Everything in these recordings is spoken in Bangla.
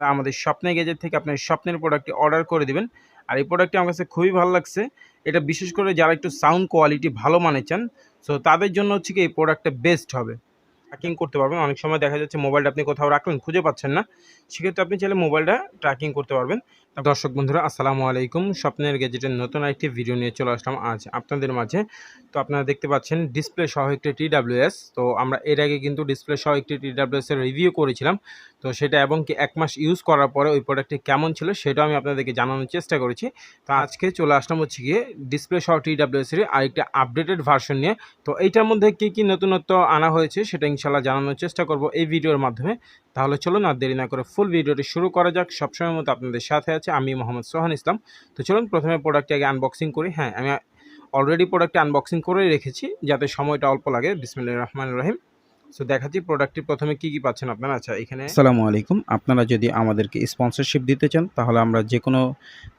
আমাদের স্বপ্নের গেজেট থেকে আপনার স্বপ্নের প্রোডাক্টটি অর্ডার করে দেবেন। আর এই প্রোডাক্টটি আমার কাছে খুবই ভালো লাগছে। এটা বিশেষ করে যারা একটু সাউন্ড কোয়ালিটি ভালো মানে চান সো তাদের জন্য হচ্ছে কি এই প্রোডাক্টটা বেস্ট হবে। ট্র্যাকিং করতে পারবেন। অনেক সময় দেখা যাচ্ছে মোবাইলটা আপনি কোথাও রাখলেন, খুঁজে পাচ্ছেন না। সেক্ষেত্রে আপনি চাইলে মোবাইলটা ট্র্যাকিং করতে পারবেন। দর্শক বন্ধুরা, আসসালামু আলাইকুম। স্বপ্নের গেজেটের নতুন একটি ভিডিও নিয়ে চলে আসলাম আজ আপনাদের মাঝে। তো আপনারা দেখতে পাচ্ছেন ডিসপ্লে সহ একটি টিডাব্লিউএস তো আমরা এর আগে কিন্তু ডিসপ্লে সহ একটি টিডাব্লিউএস এর রিভিউ করেছিলাম। তো সেটা এবং কি এক মাস ইউজ করার পরে ওই প্রোডাক্টটি কেমন ছিল সেটাও আমি আপনাদেরকে জানানোর চেষ্টা করেছি। তো আজকে চলে আসলাম হচ্ছে গিয়ে ডিসপ্লে সহ টিডাব্লিউএস এর আরেকটা আপডেটেড ভার্সন নিয়ে। তো এইটার মধ্যে কী কী নতুনত্ব আনা হয়েছে সেটা ইনশাল্লাহ জানানোর চেষ্টা করব এই ভিডিওর মাধ্যমে। তাহলে চলুন আর দেরি না করে ফুল ভিডিওটি শুরু করা যাক। সবসময় মতো আপনাদের সাথে আছে আমি মোহাম্মদ সোহান ইসলাম। তো চলুন প্রথমে প্রোডাক্টটি আগে আনবক্সিং করি। হ্যাঁ আমি অলরেডি প্রোডাক্টটি আনবক্সিং করেই রেখেছি যাতে সময়টা অল্প লাগে। বিসমিল্লাহ রহমান রহিম। সো দেখাচ্ছি প্রোডাক্টটি প্রথমে কি কি পাচ্ছেন আপনারা? আচ্ছা এখানে আসসালামু আলাইকুম। আপনারা যদি আমাদেরকে স্পন্সরশিপ দিতে চান, তাহলে আমরা যে কোনো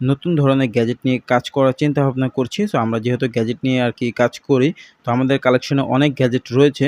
নতুন ধরনের গ্যাজেট নিয়ে কাজ করার চিন্তা ভাবনা করছি। সো আমরা যেহেতু গ্যাজেট নিয়ে আর কি কাজ করি, তো আমাদের কালেকশনে অনেক গ্যাজেট রয়েছে।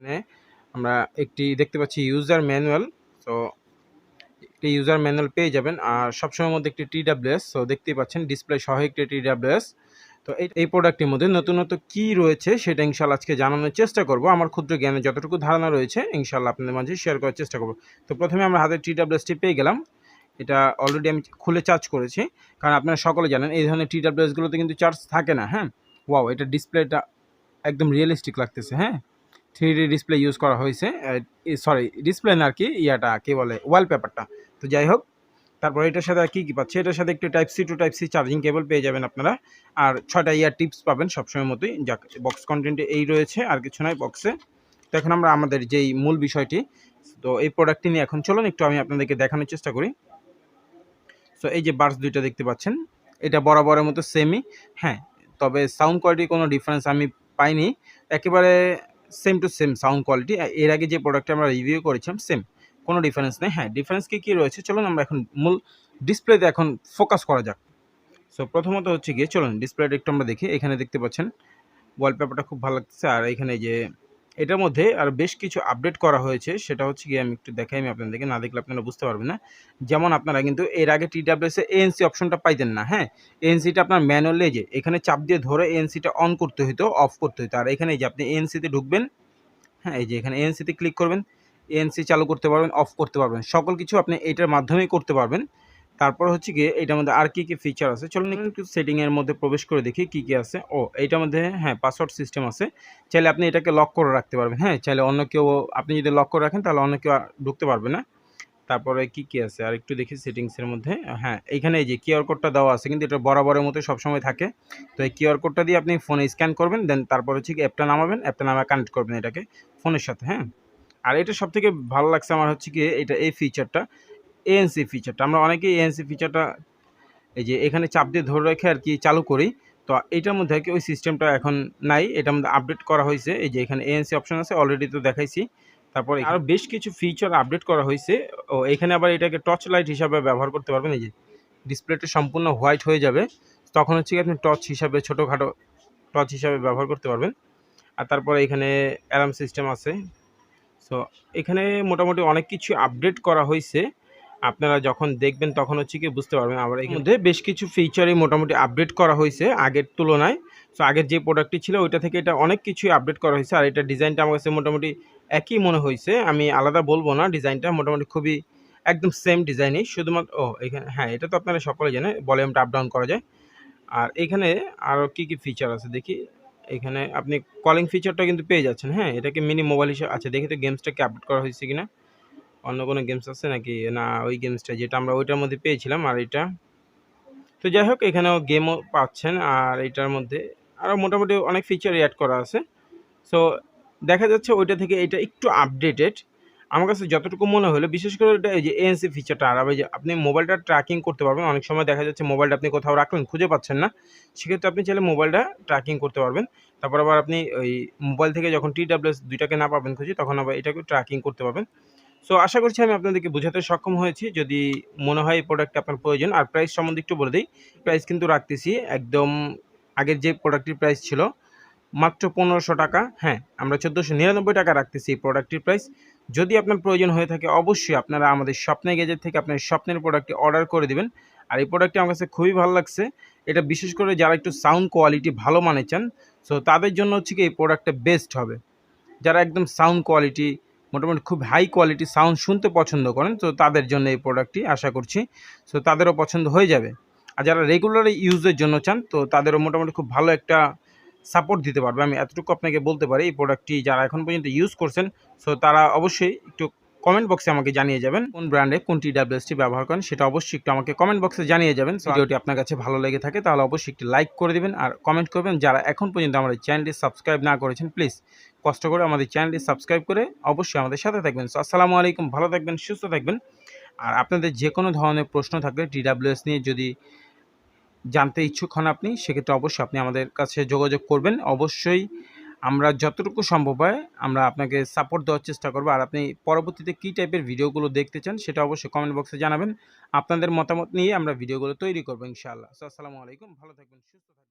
এখানে আমরা একটি দেখতে পাচ্ছি ইউজার ম্যানুয়াল তো একটি ইউজার ম্যানুয়াল পেয়ে যাবেন। আর সবসময়ের মধ্যে একটি টি টিডাব্লিউএস সো দেখতেই পাচ্ছেন ডিসপ্লে সহ একটি টি টিডাব্লিউএস তো এই এই প্রোডাক্টের মধ্যে নতুনত্ব কী রয়েছে সেটা ইনশাল্লাহ আজকে জানানোর চেষ্টা করব। আমার ক্ষুদ্র জ্ঞানে যতটুকু ধারণা রয়েছে ইনশাল্লাহ আপনাদের মাঝে শেয়ার করার চেষ্টা করব। তো প্রথমে আমরা হাতে টিডাব্লিউএসটি পেয়ে গেলাম। এটা অলরেডি আমি খুলে চার্জ করেছি। কারণ আপনারা সকলে জানেন, এই ধরনের টি টিডাব্লিউএসগুলোতে কিন্তু চার্জ থাকে না হ্যাঁ? ওয়াও এটা ডিসপ্লেটা একদম রিয়েলিস্টিক লাগতেছে হ্যাঁ? থ্রি ডি ডিসপ্লে ইউজ করা হয়েছে সরি ডিসপ্লে না আর কি, ইয়াটা, কি বলে ওয়ালপেপারটা তো যাই হোক, তারপর এটার সাথে কী কী পাচ্ছে? এটার সাথে একটু type C to type C charging cable পেয়ে যাবেন আপনারা। আর ছয়টা ইয়ার টিপস পাবেন সবসময় মতোই। যাক বক্স কন্টেন্টে এই রয়েছে, আর কিছু নয় বক্সে তো এখন আমরা আমাদের যেই মূল বিষয়টি, তো এই প্রোডাক্টটি নিয়ে এখন চলুন, একটু আমি আপনাদেরকে দেখানোর চেষ্টা করি। সো এই যে বার্স দুইটা দেখতে পাচ্ছেন, এটা বরাবরের মতো সেমই হ্যাঁ তবে সাউন্ড কোয়ালিটির কোনো ডিফারেন্স আমি পাইনি। একেবারে same to same sound quality এর আগে যে প্রোডাক্টটা আমরা রিভিউ করেছিলাম সেম কোনো ডিফারেন্স নেই হ্যাঁ ডিফারেন্স কি, কী রয়েছে? চলুন আমরা এখন মূল ডিসপ্লেতে এখন ফোকাস করা যাক। সো প্রথমত হচ্ছে গিয়ে, চলুন ডিসপ্লেটা একটু আমরা দেখি। এখানে দেখতে পাচ্ছেন ওয়ালপেপারটা খুব ভালো লাগছে, আর এখানে যে এটার মধ্যে আর বেশ কিছু আপডেট করা হয়েছে, সেটা হচ্ছে গিয়ে আমি একটু দেখাই, আমি আপনাদেরকে না দেখলে আপনারা বুঝতে পারবেন না। যেমন আপনারা কিন্তু এর আগে টি টিডাব্লিউএসে এএনসি অপশনটা পাইতেন না হ্যাঁ? এএনসিটা আপনার ম্যানুয়ালে যে, এখানে চাপ দিয়ে ধরে এএনসিটা অন করতে হতো অফ করতে হতো আর এখানে যে আপনি এএনসিতে ঢুকবেন হ্যাঁ এই যে এখানে এএনসিতে ক্লিক করবেন এএনসি চালু করতে পারবেন অফ করতে পারবেন। সকল কিছু আপনি এটার মাধ্যমেই করতে পারবেন। তারপর হচ্ছে গিয়ে এটার মধ্যে আর কী কী ফিচার আছে? চলুন একটু সেটিংয়ের মধ্যে প্রবেশ করে দেখি কী কী আছে। ও এইটার মধ্যে হ্যাঁ পাসওয়ার্ড সিস্টেম আছে। চাইলে আপনি এটাকে লক করে রাখতে পারবেন। হ্যাঁ চাইলে অন্য কেউ আপনি যদি লক করে রাখেন তাহলে অন্য কেউ আর ঢুকতে পারবে না। তারপরে কি কি আছে? আর একটু দেখি সেটিংসের মধ্যে। হ্যাঁ এইখানে এই যে কিউআর কোডটা দেওয়া আছে কিন্তু এটা বরাবরের মতো সবসময় থাকে। তো এই কিউআর কোডটা দিয়ে আপনি ফোনে স্ক্যান করবেন দেন তারপর হচ্ছে কি অ্যাপটা নামাবেন। অ্যাপটা নামা কানেক্ট করবেন এটাকে ফোনের সাথে হ্যাঁ। আর এটা সব থেকে ভালো লাগছে আমার হচ্ছে কি এটা এই ফিচারটা এএনসি ফিচারটা আমরা অনেকেই এএনসি ফিচারটা এই যে এখানে চাপ দিয়ে ধরে রেখে আর কি চালু করি। তো এটার মধ্যে আর কি ওই সিস্টেমটা এখন নাই। এটার মধ্যে আপডেট করা হয়েছে। এই যে এখানে এএনসি অপশন আছে অলরেডি তো দেখাইছি। তারপর আরও বেশ কিছু ফিচার আপডেট করা হয়েছে। ও, এখানে আবার এটাকে টর্চ লাইট হিসাবে ব্যবহার করতে পারবেন। এই যে ডিসপ্লেটা সম্পূর্ণ হোয়াইট হয়ে যাবে। তখন হচ্ছে কি আপনি টর্চ হিসাবে ছোটোখাটো টর্চ হিসাবে ব্যবহার করতে পারবেন। আর তারপরে এখানে অ্যালার্ম সিস্টেম আছে। সো এখানে মোটামুটি অনেক কিছু আপডেট করা হয়েছে। আপনারা যখন দেখবেন তখন হচ্ছে কি বুঝতে পারবেন। আবার এর মধ্যে বেশ কিছু ফিচারই মোটামুটি আপডেট করা হয়েছে আগের তুলনায়। সো আগের যে প্রোডাক্টটি ছিল ওইটা থেকে এটা অনেক কিছুই আপডেট করা হয়েছে। আর এটা ডিজাইনটা আমার কাছে মোটামুটি একই মনে হয়েছে। আমি আলাদা বলব না ডিজাইনটা মোটামুটি খুবই একদম সেম ডিজাইনই শুধুমাত্র ও এখানে হ্যাঁ এটা তো আপনারা সকলে জানেন ভলিউমটা আপ ডাউন করা যায়। আর এখানে আরও কী কী ফিচার আছে দেখি? এখানে আপনি কলিং ফিচারটা কিন্তু পেয়ে যাচ্ছেন। হ্যাঁ এটাকে মিনি মোবাইল হিসেবে আচ্ছা দেখি তো গেমসটাকে আপডেট করা হয়েছে কিনা। অন্য কোনো গেমস আছে নাকি? না, ওই গেমসটা যেটা আমরা ওইটার মধ্যে পেয়েছিলাম আর এটা তো যাই হোক, এখানেও গেমও পাচ্ছেন আর এটার মধ্যে আরও মোটামুটি অনেক ফিচার অ্যাড করা আছে। সো দেখা যাচ্ছে ওইটা থেকে এটা একটু আপডেটেড আমার কাছে যতটুকু মনে হলো, বিশেষ করে এটা এই যে এএনসি ফিচারটা আর যে আপনি মোবাইলটা ট্র্যাকিং করতে পারবেন, অনেক সময় দেখা যাচ্ছে মোবাইলটা আপনি কোথাও রাখলেন, খুঁজে পাচ্ছেন না। সেক্ষেত্রে আপনি চাইলে মোবাইলটা ট্র্যাকিং করতে পারবেন। তারপর আবার আপনি ওই মোবাইল থেকে যখন টি ডাব্লিউএস দুইটাকে না পাবেন খুঁজে, তখন আবার এটাকে ট্র্যাকিং করতে পারবেন। সো আশা করছি আমি আপনাদেরকে বোঝাতে সক্ষম হয়েছি। যদি মনে হয় এই প্রোডাক্টটা আপনার প্রয়োজন, আর প্রাইস সম্বন্ধে একটু বলে দিই। প্রাইস কিন্তু রাখতেছি একদম আগের যে প্রোডাক্টটির প্রাইস ছিল, মাত্র পনেরোশো টাকা। হ্যাঁ আমরা চোদ্দোশো নিরানব্বই টাকা রাখতেছি এই প্রোডাক্টটির প্রাইস যদি আপনার প্রয়োজন হয়ে থাকে, অবশ্যই আপনারা আমাদের স্বপ্নের গেজেট থেকে আপনার স্বপ্নের প্রোডাক্টটি অর্ডার করে দেবেন। আর এই প্রোডাক্টটি আমার কাছে খুবই ভালো লাগছে। এটা বিশেষ করে যারা একটু সাউন্ড কোয়ালিটি ভালো মানে চান সো তাদের জন্য হচ্ছে কি এই প্রোডাক্টটা বেস্ট হবে। যারা একদম সাউন্ড কোয়ালিটি মোটামুটি খুব হাই কোয়ালিটি সাউন্ড শুনতে পছন্দ করেন তো তাদের জন্য এই প্রোডাক্টটি আশা করছি সো তাদেরও পছন্দ হয়ে যাবে। আর যারা রেগুলার ইউজের জন্য চান তো তাদেরও মোটামুটি খুব ভালো একটা সাপোর্ট দিতে পারবে। আমি এতটুকু আপনাকে বলতে পারি এই প্রোডাক্টটি যারা এখন পর্যন্ত ইউজ করছেন সো তারা অবশ্যই একটু কমেন্ট বক্সে আমাকে জানিয়ে যাবেন কোন ব্র্যান্ডে কোন টি ডাব্লিউএসটি ব্যবহার করেন সেটা অবশ্যই একটু আমাকে কমেন্ট বক্সে জানিয়ে যাবেন। ভিডিওটি আপনার কাছে ভালো লেগে থাকে তাহলে অবশ্যই একটি লাইক করে দেবেন আর কমেন্ট করবেন। যারা এখন পর্যন্ত আমাদের চ্যানেলটি সাবস্ক্রাইব না করেছেন প্লিজ কষ্ট করে আমাদের চ্যানেলটি সাবস্ক্রাইব করে অবশ্যই আমাদের সাথে থাকবেন। আসসালামু আলাইকুম, ভালো থাকবেন, সুস্থ থাকবেন। আর আপনাদের যে কোনো ধরনের প্রশ্ন থাকলে টি ডাব্লিউএস নিয়ে যদি জানতে ইচ্ছুক হন আপনি, সেক্ষেত্রে অবশ্যই আপনি আমাদের কাছে যোগাযোগ করবেন। অবশ্যই আমরা যতটুকু সম্ভব হয় আমরা আপনাকে সাপোর্ট দেওয়ার চেষ্টা করব। আর আপনি পরবর্তীতে কী টাইপের ভিডিওগুলো দেখতে চান, সেটা অবশ্যই কমেন্ট বক্সে জানাবেন। আপনাদের মতামত নিয়ে আমরা ভিডিওগুলো তৈরি করব ইনশাআল্লাহ। আসসালামু আলাইকুম, ভালো থাকবেন, সুস্থ থাকবেন।